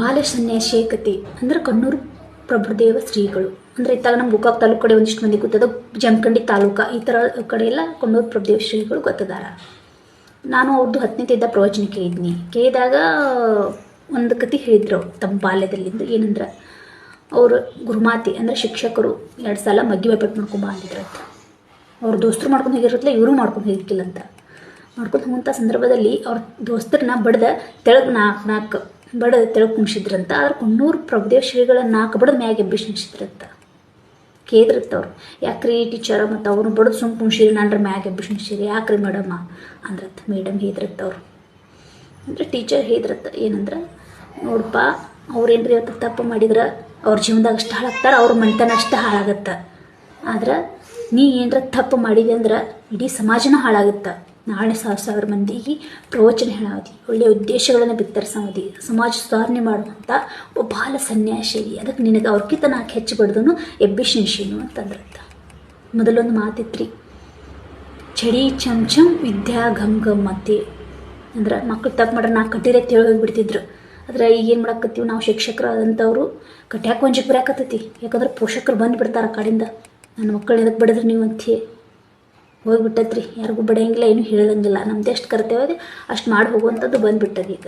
ಬಾಲ ಸನ್ಯಾಸಿಕತೆ ಅಂದ್ರೆ ಕಣ್ಣೂರು ಪ್ರಭುದೇವ ಶ್ರೀಗಳು. ಅಂದರೆ ಇತ್ತಾಗ ನಮ್ಮ ಗೋಕಾಕ್ ತಾಲೂಕು ಕಡೆ ಒಂದಿಷ್ಟು ಮಂದಿ ಗೊತ್ತದ, ಜಮಖಂಡಿ ತಾಲೂಕ ಈ ಥರ ಕಡೆ ಎಲ್ಲ ಕಣ್ಣೂರು ಪ್ರಭುದೇವ ಶ್ರೀಗಳು ಗೊತ್ತದಾರ. ನಾನು ಅವ್ರದ್ದು ಹತ್ತನೇ ಇದ್ದ ಪ್ರವಚನ ಕೇಳಿದ್ನಿ. ಕೇಳಿದಾಗ ಒಂದು ಕತೆ ಹೇಳಿದ್ರು ತಮ್ಮ ಬಾಲ್ಯದಲ್ಲಿಂದು ಏನಂದ್ರೆ, ಅವರು ಗುರುಮಾತೆ ಅಂದರೆ ಶಿಕ್ಷಕರು ಎರಡು ಸಲ ಮಗ್ಗಿ ಬೆಟ್ಟು ಮಾಡ್ಕೊಂಬ ಅಂತ. ಅವ್ರ ದೋಸ್ತರು ಮಾಡ್ಕೊಂಡು ಹೋಗಿರತ್ತಲ್ಲ ಇವರು ಮಾಡ್ಕೊಂಡು ಹೋಗಿರ್ಕಿಲ್ಲ ಅಂತ. ಮಾಡ್ಕೊಂಡು ಹೋಗುವಂಥ ಸಂದರ್ಭದಲ್ಲಿ ಅವ್ರ ದೋಸ್ತರನ್ನ ಬಡ್ದ ತೆಳಗ್ ನಾಲ್ಕು ನಾಲ್ಕು ಬಡ್ದು ತೆಳಗ್ ಕುಣಿಸಿದ್ರಂತ ಆದ್ರೆ ಕೊಣ್ಣೂರು ಪ್ರಭುದೇವ ಶ್ರೀಗಳ ನಾಲ್ಕು ಬಡದ ಮ್ಯಾಗ ಎಬ್ಬಿಸಿ ನಿಲ್ಸಿದ್ರಂತ ಕೇಳಿದ್ರತ್ತ ಅವ್ರು ಯಾಕ್ರಿ ಟೀಚರ್ ಮತ್ತು ಅವ್ರನ್ನ ಬಡದು ಸುಮ್ ಕುಣಿಸಿರಿ ನಾನ್ರ ಮ್ಯಾಗ ಎಬ್ಬಿಸಿ ನಿಲ್ಸಿರಿ ಯಾಕ್ರಿ ಮೇಡಮ್ಮ ಅಂದ್ರತ್ತ ಮೇಡಮ್ ಹೇದ್ರತ್ತವ್ರು. ಅಂದರೆ ಟೀಚರ್ ಹೇದ್ರತ್ತ, ಏನಂದ್ರೆ ನೋಡಪ್ಪ ಅವ್ರೇನ್ರಿ ಇವತ್ತು ತಪ್ಪು ಮಾಡಿದ್ರೆ, ಅವ್ರ ಜೀವನದಾಗ ಅಷ್ಟು ಹಾಳಾಗ್ತಾರೆ, ಅವ್ರ ಮನೆತನ ಅಷ್ಟು ಹಾಳಾಗತ್ತೆ. ಆದ್ರೆ, ನೀ ಏನರ ತಪ್ಪು ಮಾಡಿದೆ ಅಂದ್ರೆ, ಇಡೀ ಸಮಾಜನ ಹಾಳಾಗುತ್ತೆ. ನಾಳೆ ಸಾವಿರ ಸಾವಿರ ಮಂದಿಗೆ ಪ್ರವಚನ ಹೇಳಾವತಿ ಒಳ್ಳೆಯ ಉದ್ದೇಶಗಳನ್ನು ಬಿತ್ತರಿಸೋದಿ ಸಮಾಜ ಸುಧಾರಣೆ ಮಾಡುವಂಥ ಒಬ್ಬ ಬಾಲ ಸನ್ಯಾಸಿ ಅದಕ್ಕೆ ನಿನಗೆ ಅವ್ರಿಗಿಂತ ನಾಲ್ಕು ಹೆಚ್ಚು ಬಡ್ದನು ಎಬ್ಬಿಶಿನ್ಶಿನು ಅಂತಂದ್ರಂತ. ಮೊದಲೊಂದು ಮಾತಿತ್ರಿ. ಚಡಿ ಚಮ್ ವಿದ್ಯಾ ಘಮ್ ಘಮ್ ಮತ್ತೆ ಅಂದ್ರೆ ಮಕ್ಕಳು ತಪ್ಪು ಮಾಡ್ರೆ ನಾ ಕಟ್ಟಿರೆ ಹೋಗಿಬಿಡ್ತಿದ್ರು. ಆದ್ರೆ ಈಗ ಏನು ಮಾಡಾಕತ್ತೀವಿ ನಾವು ಶಿಕ್ಷಕರಾದಂಥವ್ರು ಕಟ್ಟ್ಯಾಕೆ ಒಂಜಿಗೆ ಬರಾಕತ್ತೈತಿ ಯಾಕಂದ್ರೆ ಪೋಷಕರು ಬಂದುಬಿಡ್ತಾರೆ ಆ ಕಡೆಯಿಂದ ನನ್ನ ಮಕ್ಕಳು ಎದಕ್ಕೆ ಬಡಿದ್ರಿ ನೀವು ಅಂತೀ ಹೋಗ್ಬಿಟ್ಟತ್ರಿ. ಯಾರಿಗೂ ಬಡಿಯಂಗಿಲ್ಲ ಏನು ಹೇಳಂಗಿಲ್ಲ. ನಮ್ದು ಎಷ್ಟು ಕರ್ತವ್ಯ ಅದೇ. ಅಷ್ಟು ಮಾಡಿ ಹೋಗುವಂಥದ್ದು ಬಂದ್ಬಿಟ್ಟದ ಈಗ.